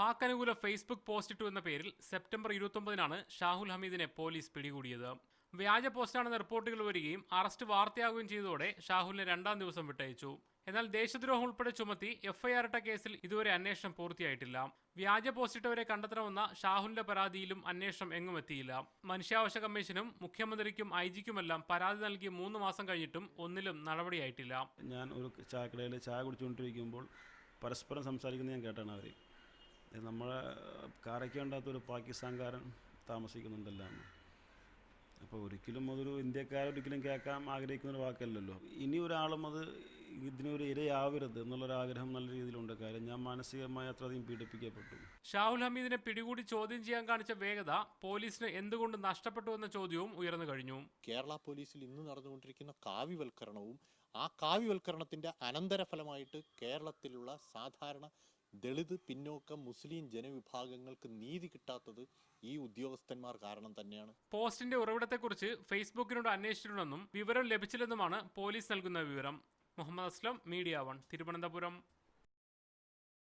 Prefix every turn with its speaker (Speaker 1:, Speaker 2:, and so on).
Speaker 1: പാക് അനുകൂല Facebook post ഇട്ടു എന്ന പേരിൽ സെപ്റ്റംബർ ഇരുപത്തൊമ്പതിനാണ് ഷാഹുൽ ഹമീദിനെ പോലീസ് പിടികൂടിയത്. വ്യാജ പോസ്റ്റാണെന്ന റിപ്പോർട്ടുകൾ വരികയും അറസ്റ്റ് വാർത്തയാകുകയും ചെയ്തതോടെ ഷാഹുലിനെ രണ്ടാം ദിവസം വിട്ടയച്ചു. എന്നാൽ ദേശദ്രോഹം ഉൾപ്പെടെ ചുമത്തി എഫ്ഐആർ ഇട്ട കേസിൽ ഇതുവരെ അന്വേഷണം പൂർത്തിയായിട്ടില്ല. വ്യാജ പോസ്റ്റിട്ടവരെ കണ്ടെത്തണമെന്ന ഷാഹുലിന്റെ പരാതിയിലും അന്വേഷണം എങ്ങും എത്തിയില്ല. മനുഷ്യാവകാശ കമ്മീഷനും മുഖ്യമന്ത്രിക്കും ഐ ജിക്കുമെല്ലാം പരാതി നൽകി മൂന്ന് മാസം കഴിഞ്ഞിട്ടും ഒന്നിലും നടപടിയായിട്ടില്ല.
Speaker 2: ഞാൻ ഒരു ചായക്കടയിൽ ചായ കുടിച്ചുകൊണ്ടിരിക്കുമ്പോൾ പരസ്പരം സംസാരിക്കുന്നത് ഞാൻ കേട്ടാണ് അവർ നമ്മളെ കാരയ്ക്കേണ്ടാത്ത ഒരു പാകിസ്ഥാൻകാരൻ താമസിക്കുന്നുണ്ടല്ലോ. എന്ന്. അപ്പോൾ ഒരിക്കലും അതൊരു ഇന്ത്യക്കാരൊരിക്കലും കേൾക്കാൻ ആഗ്രഹിക്കുന്ന ഒരു വാക്കല്ലല്ലോ. ഇനി ഒരാളും അത് ഇതിനൊരു ഇരയാവരുത് എന്നുള്ളൊരു ആഗ്രഹം നല്ല രീതിയിലുണ്ട്. കാര്യം ഞാൻ മാനസികമായി അത്രയധികം പീഡിപ്പിക്കപ്പെട്ടു.
Speaker 1: ഷാഹുൽ ഹമീദിനെ പിടികൂടി ചോദ്യം ചെയ്യാൻ കാണിച്ച വേഗത പോലീസിന് എന്തുകൊണ്ട് നഷ്ടപ്പെട്ടു എന്ന ചോദ്യവും ഉയർന്നു കഴിഞ്ഞു.
Speaker 3: കേരള പോലീസിൽ ഇന്ന് നടന്നുകൊണ്ടിരിക്കുന്ന കാവ്യവൽക്കരണവും ആ കാവ്യവൽക്കരണത്തിന്റെ അനന്തരഫലമായിട്ട് കേരളത്തിലുള്ള സാധാരണ ദളിത് പിന്നോക്ക മുസ്ലിം ജനവിഭാഗങ്ങൾക്ക് നീതി കിട്ടാത്തത് ഈ ഉദ്യോഗസ്ഥന്മാർ കാരണം തന്നെയാണ്.
Speaker 1: പോസ്റ്റിന്റെ ഉറവിടത്തെക്കുറിച്ച് ഫേസ്ബുക്കിനോട് അന്വേഷിച്ചിട്ടുണ്ടെന്നും വിവരം ലഭിച്ചില്ലെന്നുമാണ് പോലീസ് നൽകുന്ന വിവരം. Muhammad Aslam media one Thiruvananthapuram.